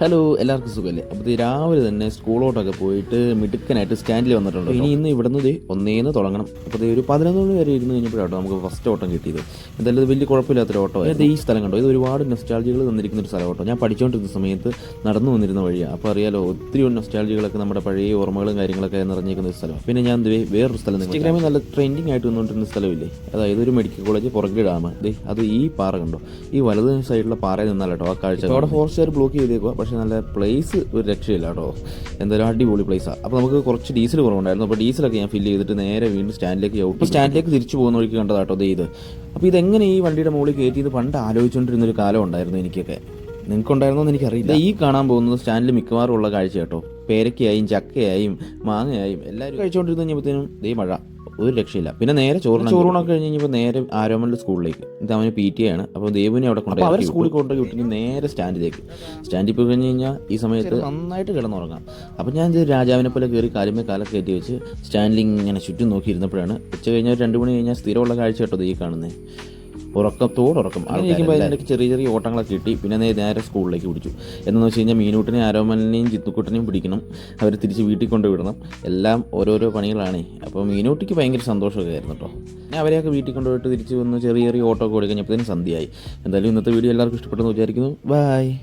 Hello എല്ലാവർക്കും സുഖമല്ലേ അപ്പോൾ രാവിലെ തന്നെ സ്കൂളോട്ടൊക്കെ പോയിട്ട് മിടുക്കനായിട്ട് സ്റ്റാൻഡിൽ വന്നിട്ടുണ്ട് ഇനി ഇന്ന് ഇവിടുന്ന് ഒന്നേന്ന് തുടങ്ങണം. അപ്പോൾ ഒരു പതിനൊന്ന് മണി വരെ ഇരുന്ന് കഴിഞ്ഞപ്പോഴാട്ടോ നമുക്ക് ഫസ്റ്റ് ഓട്ടം കിട്ടിയത്. എന്തായാലും ഇത് വലിയ കുഴപ്പമില്ലാത്തൊരു ഓട്ടോ അതായത് ഈ സ്ഥലം കണ്ടോ? ഇത് ഒരുപാട് നൊസ്റ്റാൾജികൾ തന്നിരിക്കുന്ന ഒരു സ്ഥലം ഓട്ടോ ഞാൻ പഠിച്ചുകൊണ്ടിരുന്ന സമയത്ത് നടന്നു വന്നിരുന്ന വഴിയാണ് അപ്പോൾ അറിയാലോ ഒത്തിരി നൊസ്റ്റാൾജികളൊക്കെ നമ്മുടെ പഴയ ഓർമ്മകളും കാര്യങ്ങളൊക്കെ നിറഞ്ഞിരിക്കുന്ന ഒരു സ്ഥലം പിന്നെ ഞാൻ വേറൊരു സ്ഥലം ഇൻസ്റ്റാഗ്രാമിൽ നല്ല ട്രെൻഡിങ് ആയിട്ട് വന്നുകൊണ്ടിരുന്ന സ്ഥലമില്ലേ? അതായത് ഒരു മെഡിക്കൽ കോളേജ് പുറകെ ഡാം. അത് ഈ പാറ കണ്ടോ? ഈ വലത് സൈഡിലുള്ള പാറയിൽ നിന്നാലോ ആ കാഴ്ച അവിടെ ഫോറസ്റ്റുകാർ ബ്ലോക്ക് ചെയ്തേക്കുക പക്ഷേ നല്ല പ്ലേസ് ഒരു രക്ഷയില്ല കേട്ടോ എന്തായാലും അടിപൊളി പ്ലേസാണ് അപ്പോൾ നമുക്ക് കുറച്ച് ഡീസൽ കുറവുണ്ടായിരുന്നു. അപ്പോൾ ഡീസലൊക്കെ ഞാൻ ഫില്ല് ചെയ്തിട്ട് നേരെ വീണ്ടും സ്റ്റാൻഡിലേക്ക് ചവിട്ടി സ്റ്റാൻഡിലേക്ക് തിരിച്ചു പോകുന്ന വഴിക്ക് കണ്ടതാ കേട്ടോ ഇത്. അപ്പോൾ ഇതെങ്ങനെ ഈ വണ്ടിയുടെ മുകളിൽ കയറ്റിയത് പണ്ട് ആലോചിച്ചുകൊണ്ടിരുന്ന ഒരു കാലം ഉണ്ടായിരുന്നു എനിക്കൊക്കെ. നിങ്ങൾക്കുണ്ടായിരുന്നോ എന്ന് എനിക്കറിയില്ല. ഈ കാണാൻ പോകുന്നത് സ്റ്റാൻഡിൽ മിക്കവാറും ഉള്ള കാഴ്ച കേട്ടോ പേരക്കയായും ചക്കയായും മാങ്ങയായും എല്ലാവരും കഴിച്ചുകൊണ്ടിരുന്ന കഴിഞ്ഞപ്പോഴത്തേനും ദേ മഴ. ഒരു രക്ഷയില്ല. പിന്നെ നേരെ ചോറ് ചോറൂണൊക്കെ കഴിഞ്ഞ് കഴിഞ്ഞപ്പോൾ നേരെ ആരോമലിന്റെ സ്കൂളിലേക്ക്. ഇത് അവന് പി ടി ആണ്. അപ്പോൾ ദേവിനെ അവിടെ കൊണ്ടുപോയി അവർ സ്കൂളിൽ കൊണ്ടുപോയി വിട്ടിട്ട് നേരെ സ്റ്റാൻഡിലേക്ക് സ്റ്റാൻഡിൽ പോയി കഴിഞ്ഞ് കഴിഞ്ഞാൽ ഈ സമയത്ത് നന്നായിട്ട് കിടന്നുറങ്ങാം. അപ്പോൾ ഞാൻ ഇത് രാജാവിനെ പോലെ കയറി കാലുമേ കാലൊക്കെ കയറ്റി വെച്ച് സ്റ്റാൻഡിൽ ഇങ്ങനെ ചുറ്റും നോക്കി ഇരുന്നപ്പോഴാണ് ഉച്ച കഴിഞ്ഞാൽ ഒരു രണ്ട് മണി കഴിഞ്ഞാൽ സ്ഥിരമുള്ള കാഴ്ച കേട്ടോ ഈ കാണുന്നത് ഉറക്കത്തോടുറക്കം ആയിരിക്കുമ്പോൾ അതിനിടയ്ക്ക് ചെറിയ ചെറിയ ഓട്ടങ്ങളൊക്കെ കിട്ടി. പിന്നെ നേരെ സ്കൂളിലേക്ക് പിടിച്ചു. എന്നു വെച്ച് കഴിഞ്ഞാൽ മീനൂട്ടിനെ ആരോമലിനെയും ജിത്തുക്കുട്ടനെയും പിടിക്കണം. അവർ തിരിച്ച് വീട്ടിൽ കൊണ്ടുവിടണം. എല്ലാം ഓരോരോ പണികളാണേ. അപ്പോൾ മീനൂട്ടിക്ക് ഭയങ്കര സന്തോഷമൊക്കെ ആയിരുന്നു കേട്ടോ ഞാൻ അവരെയൊക്കെ വീട്ടിൽ കൊണ്ടുപോയിട്ട് തിരിച്ച് വന്ന് ചെറിയ ചെറിയ ഓട്ടോ ഒക്കെ ഓടിക്കഴിഞ്ഞപ്പോഴത്തേനും സന്ധ്യയായി. എന്തായാലും ഇന്നത്തെ വീഡിയോ എല്ലാവർക്കും ഇഷ്ടപ്പെട്ടെന്ന് വിചാരിക്കുന്നു. ബൈ.